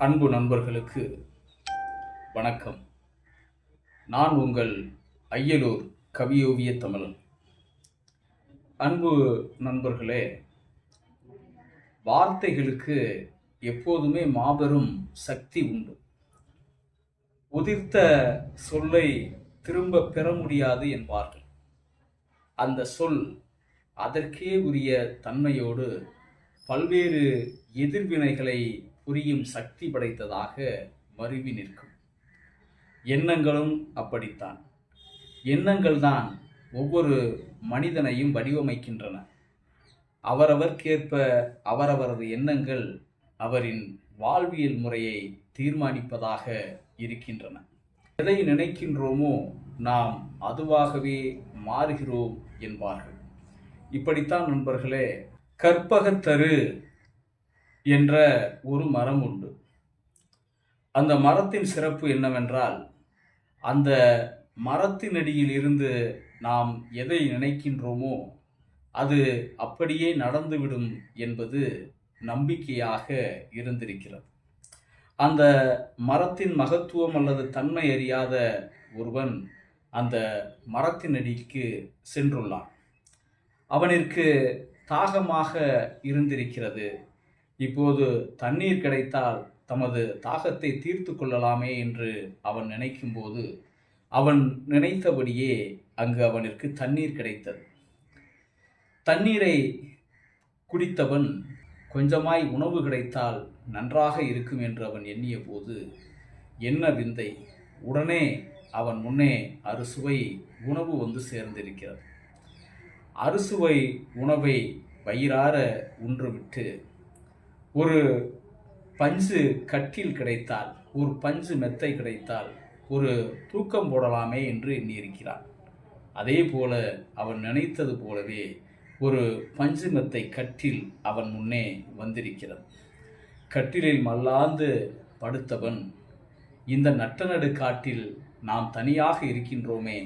அன்பு நண்பர்களுக்கு வணக்கம். நான் உங்கள் ஐயலூர் கவியோவிய தமிழன். அன்பு நண்பர்களே வார்த்தைகளுக்கு எப்போதுமே மாபெரும் சக்தி உண்டு. உதிர்த்த சொல்லை திரும்ப பெற முடியாது என்பார்கள். அந்த சொல் அதற்கே உரிய தன்மையோடு பல்வேறு எதிர்வினைகளை புரியும் சக்தி படைத்ததாக மருவி நிற்கும். எண்ணங்களும் அப்படித்தான். எண்ணங்கள் தான் ஒவ்வொரு மனிதனையும் வடிவமைக்கின்றன. அவரவர்க்கேற்ப அவரவரது எண்ணங்கள் அவரின் வாழ்வியல் முறையை தீர்மானிப்பதாக இருக்கின்றன. எதை நினைக்கின்றோமோ நாம் அதுவாகவே மாறுகிறோம் என்பார்கள். இப்படித்தான் நண்பர்களே கற்பகத்தரு என்ற ஒரு மரம் உண்டு. அந்த மரத்தின் சிறப்பு என்னவென்றால் அந்த மரத்தினடியில் இருந்து நாம் எதை நினைக்கின்றோமோ அது அப்படியே நடந்துவிடும் என்பது நம்பிக்கையாக இருந்திருக்கிறது. அந்த மரத்தின் மகத்துவம் அல்லது தன்மை அறியாத ஒருவன் அந்த மரத்தினடிக்கு சென்றுள்ளான். அவனிற்கு தாகமாக இருந்திருக்கிறது. இப்போது தண்ணீர் கிடைத்தால் தமது தாகத்தை தீர்த்து கொள்ளலாமே என்று அவன் நினைக்கும்போது அவன் நினைத்தபடியே அங்கு அவனிற்கு தண்ணீர் கிடைத்தது. தண்ணீரை குடித்தவன் கொஞ்சமாய் உணவு கிடைத்தால் நன்றாக இருக்கும் என்று அவன் எண்ணிய போது என்ன விந்தை உடனே அவன் முன்னே அறுசுவை உணவு வந்து சேர்ந்திருக்கிறது. அறுசுவை உணவை வயிறார உன்றுவிட்டு ஒரு பஞ்சு கட்டில் கிடைத்தால் ஒரு பஞ்சு மெத்தை கிடைத்தால் ஒரு தூக்கம் போடலாமே என்று எண்ணியிருக்கிறான். அதே போல அவன் நினைத்தது போலவே ஒரு பஞ்சு மெத்தை கட்டில் அவன் முன்னே வந்திருக்கிறது. கட்டிலில் மல்லாந்து படுத்தவன் இந்த நட்டநடு காட்டில் நாம் தனியாக இருக்கின்றோமே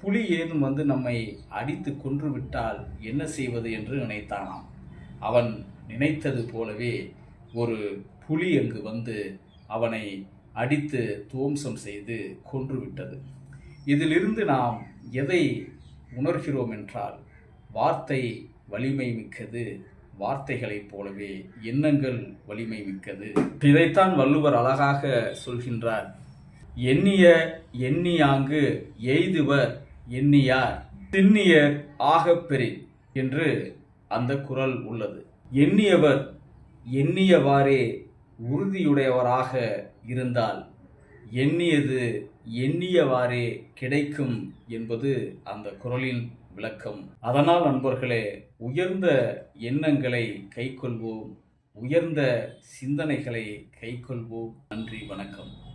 புலி ஏதும் வந்து நம்மை அடித்து கொன்று விட்டால் என்ன செய்வது என்று நினைத்தானாம். அவன் நினைத்தது போலவே ஒரு புலி அங்கு வந்து அவனை அடித்து துவம்சம் செய்து கொன்றுவிட்டது. இதிலிருந்து நாம் எதை உணர்கிறோம் என்றால் வார்த்தை வலிமை மிக்கது. வார்த்தைகளைப் போலவே எண்ணங்கள் வலிமை மிக்கது. இதைத்தான் வள்ளுவர் அழகாக சொல்கின்றார். எண்ணிய எண்ணியாங்கு எய்துவர் எண்ணியார். திண்ணியர் ஆகப்பெறின் என்று அந்த குரல் உள்ளது. எண்ணியவர் எண்ணியவாறே உறுதியுடையவராக இருந்தால் எண்ணியது எண்ணியவாறே கிடைக்கும் என்பது அந்த குரலின் விளக்கம். அதனால் நண்பர்களே உயர்ந்த எண்ணங்களை கைக்கொள்வோம் உயர்ந்த சிந்தனைகளை கைக்கொள்வோம். நன்றி வணக்கம்.